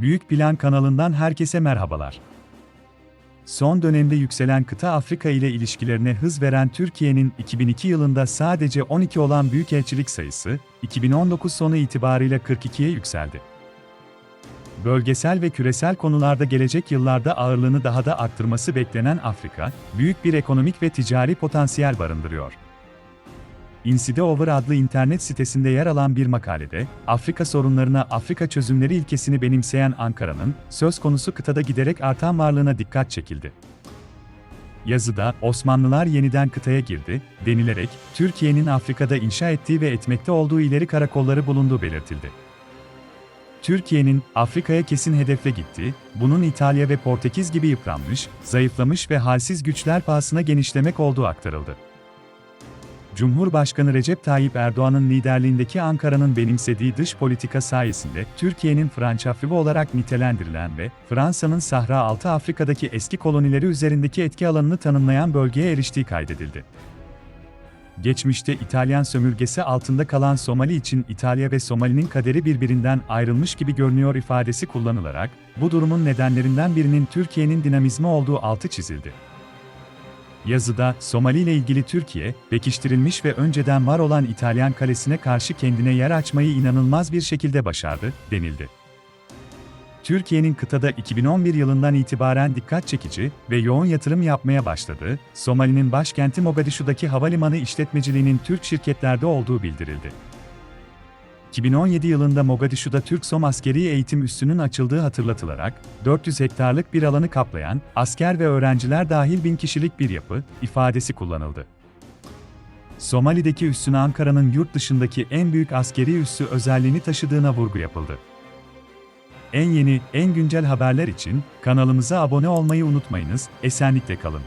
Büyük Plan kanalından herkese merhabalar. Son dönemde yükselen kıta Afrika ile ilişkilerine hız veren Türkiye'nin 2002 yılında sadece 12 olan büyükelçilik sayısı, 2019 sonu itibariyle 42'ye yükseldi. Bölgesel ve küresel konularda gelecek yıllarda ağırlığını daha da arttırması beklenen Afrika, büyük bir ekonomik ve ticari potansiyel barındırıyor. Inside Over adlı internet sitesinde yer alan bir makalede, Afrika sorunlarına Afrika çözümleri ilkesini benimseyen Ankara'nın, söz konusu kıtada giderek artan varlığına dikkat çekildi. Yazıda, Osmanlılar yeniden kıtaya girdi, denilerek, Türkiye'nin Afrika'da inşa ettiği ve etmekte olduğu ileri karakolları bulunduğu belirtildi. Türkiye'nin Afrika'ya kesin hedefle gitti, bunun İtalya ve Portekiz gibi yıpranmış, zayıflamış ve halsiz güçler pahasına genişlemek olduğu aktarıldı. Cumhurbaşkanı Recep Tayyip Erdoğan'ın liderliğindeki Ankara'nın benimsediği dış politika sayesinde Türkiye'nin Françafrivi olarak nitelendirilen ve Fransa'nın Sahra Altı Afrika'daki eski kolonileri üzerindeki etki alanını tanımlayan bölgeye eriştiği kaydedildi. Geçmişte İtalyan sömürgesi altında kalan Somali için İtalya ve Somali'nin kaderi birbirinden ayrılmış gibi görünüyor ifadesi kullanılarak, bu durumun nedenlerinden birinin Türkiye'nin dinamizmi olduğu altı çizildi. Yazıda, Somali ile ilgili Türkiye, pekiştirilmiş ve önceden var olan İtalyan kalesine karşı kendine yer açmayı inanılmaz bir şekilde başardı, denildi. Türkiye'nin kıtada 2011 yılından itibaren dikkat çekici ve yoğun yatırım yapmaya başladığı, Somali'nin başkenti Mogadishu'daki havalimanı işletmeciliğinin Türk şirketlerde olduğu bildirildi. 2017 yılında Mogadishu'da Türk-Som askeri eğitim üssünün açıldığı hatırlatılarak, 400 hektarlık bir alanı kaplayan, asker ve öğrenciler dahil bin kişilik bir yapı, ifadesi kullanıldı. Somali'deki üssün Ankara'nın yurt dışındaki en büyük askeri üssü özelliğini taşıdığına vurgu yapıldı. En yeni, en güncel haberler için kanalımıza abone olmayı unutmayınız, esenlikle kalın.